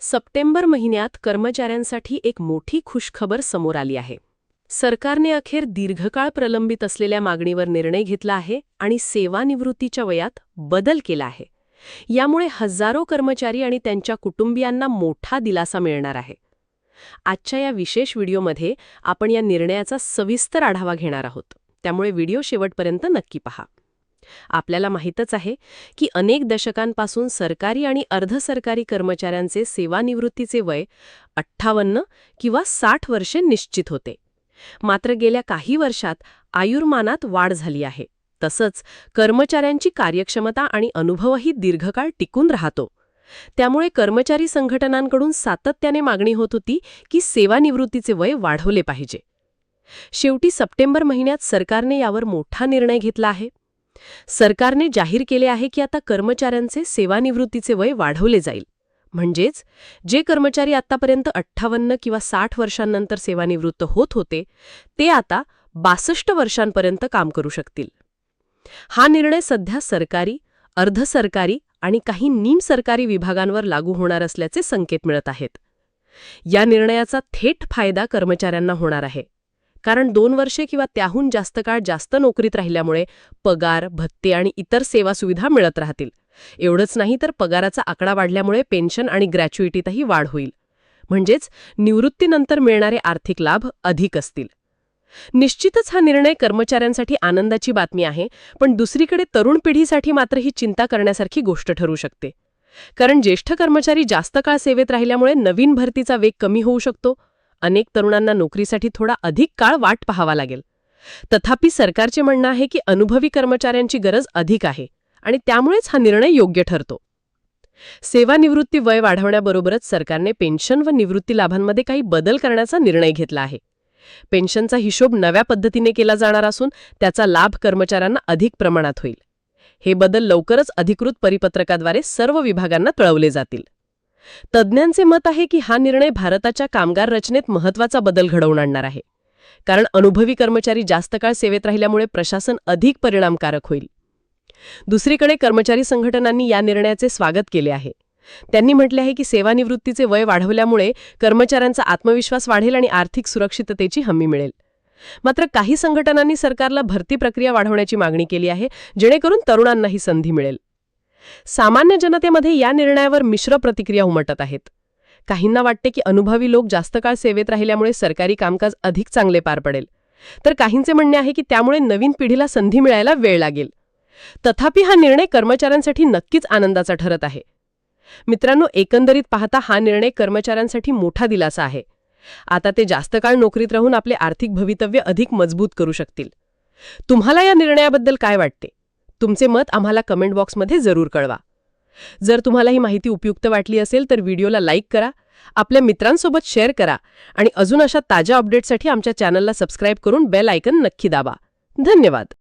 September महिन्यात कर्मचाऱ्यांसाठी एक मोठी खुशखबर समोर आली आहे. सरकारने अखेर दीर्घकाळ प्रलंबित असलेल्या मागणीवर निर्णय घेतला आहे आणि सेवानिवृत्तीच्या वयात बदल केला आहे. यामुळे हजारो कर्मचारी आणि त्यांच्या कुटुंबियांना मोठा दिलासा मिळणार आहे. आजच्या या विशेष व्हिडिओमध्ये आपण या निर्णयाचा सविस्तर आढावा घेणार आहोत. त्यामुळे व्हिडिओ शेवटपर्यंत नक्की पहा. आपल्याला माहीतच आहे की अनेक दशकांपासून सरकारी आणि अर्धसरकारी कर्मचाऱ्यांचे सेवानिवृत्तीचे वय अठ्ठावन्न किंवा साठ वर्षे निश्चित होते. मात्र गेल्या काही वर्षात आयुर्मानात वाढ झाली आहे. तसंच कर्मचाऱ्यांची कार्यक्षमता आणि अनुभवही दीर्घकाळ टिकून राहतो. त्यामुळे कर्मचारी संघटनांकडून सातत्याने मागणी होत होती की सेवानिवृत्तीचे वय वाढवले पाहिजे. शेवटी सप्टेंबर महिन्यात सरकारने यावर मोठा निर्णय घेतला आहे. सरकारने जाहीर केले आहे की आता कर्मचाऱ्यांचे सेवानिवृत्तीचे वय वाढवले जाईल. म्हणजेच जे कर्मचारी आतापर्यंत अठ्ठावन्न किंवा साठ वर्षांनंतर सेवानिवृत्त होत होते ते आता बासष्ट वर्षांपर्यंत काम करू शकतील. हा निर्णय सध्या सरकारी अर्धसरकारी आणि काही निमसरकारी विभागांवर लागू होणार असल्याचे संकेत मिळत आहेत. या निर्णयाचा थेट फायदा कर्मचाऱ्यांना होणार आहे. कारण दोन वर्षे किंवा त्याहून जास्त काळ जास्त नोकरीत राहिल्यामुळे पगार भत्ते आणि इतर सेवा सुविधा मिळत राहतील. एवढंच नाही तर पगाराचा आकडा वाढल्यामुळे पेन्शन आणि ग्रॅच्युइटीतही वाढ होईल. म्हणजेच निवृत्तीनंतर मिळणारे आर्थिक लाभ अधिक असतील. निश्चितच हा निर्णय कर्मचाऱ्यांसाठी आनंदाची बातमी आहे पण दुसरीकडे तरुण पिढीसाठी मात्र ही चिंता करण्यासारखी गोष्ट ठरू शकते. कारण ज्येष्ठ कर्मचारी जास्त काळ सेवेत राहिल्यामुळे नवीन भरतीचा वेग कमी होऊ शकतो अनेक तरुणांना नोकरीसाठी थोडा अधिक काळ वाट पाहावा लागेल. तथापि सरकारचे म्हणणं आहे की अनुभवी कर्मचाऱ्यांची गरज अधिक आहे आणि त्यामुळेच हा निर्णय योग्य ठरतो. सेवानिवृत्ती वय वाढवण्याबरोबरच सरकारने पेन्शन व निवृत्ती लाभांमध्ये काही बदल करण्याचा निर्णय घेतला आहे. पेन्शनचा हिशोब नव्या पद्धतीने केला जाणार असून त्याचा लाभ कर्मचाऱ्यांना अधिक प्रमाणात होईल. हे बदल लवकरच अधिकृत परिपत्रकाद्वारे सर्व विभागांना कळवले जातील. तज्ज्ञांचे मत आहे की हा निर्णय भारताच्या कामगार रचनेत महत्त्वाचा बदल घडवून आणणार आहे. कारण अनुभवी कर्मचारी जास्त काळ सेवेत राहिल्यामुळे प्रशासन अधिक परिणामकारक होईल. दुसरीकडे कर्मचारी संघटनांनी या निर्णयाचे स्वागत केले आहे. त्यांनी म्हटले आहे की सेवानिवृत्तीचे वय वाढवल्यामुळे कर्मचाऱ्यांचा आत्मविश्वास वाढेल आणि आर्थिक सुरक्षिततेची हमी मिळेल. मात्र काही संघटनांनी सरकारला भरती प्रक्रिया वाढवण्याची मागणी केली आहे जेणेकरून तरुणांनाही संधी मिळेल. सामान्य जनतेमध्ये या निर्णयावर मिश्र प्रतिक्रिया उमटत आहेत. काहींना वाटते की अनुभवी लोक जास्त काळ सेवेत राहिल्यामुळे सरकारी कामकाज अधिक चांगले पार पडेल. तर काहींचे म्हणणे आहे की त्यामुळे नवीन पिढीला संधी मिळायला वेळ लागेल. तथापि हा निर्णय कर्मचाऱ्यांसाठी नक्कीच आनंदाचा ठरत आहे. मित्रांनो एकंदरीत पाहता हा निर्णय कर्मचाऱ्यांसाठी मोठा दिलासा आहे. आता ते जास्त काळ नोकरीत राहून आपले आर्थिक भवितव्य अधिक मजबूत करू शकतील. तुम्हाला या निर्णयाबद्दल काय वाटते? तुमचे मत आम्हाला कमेंट बॉक्समध्ये जरूर कळवा. जर तुम्हाला ही माहिती उपयुक्त वाटली असेल तर व्हिडिओला लाईक करा आपल्या मित्रांसोबत शेअर करा आणि अजून अशा ताज्या अपडेटसाठी आमच्या चॅनलला सबस्क्राईब करून बेल आयकन नक्की दाबा. धन्यवाद!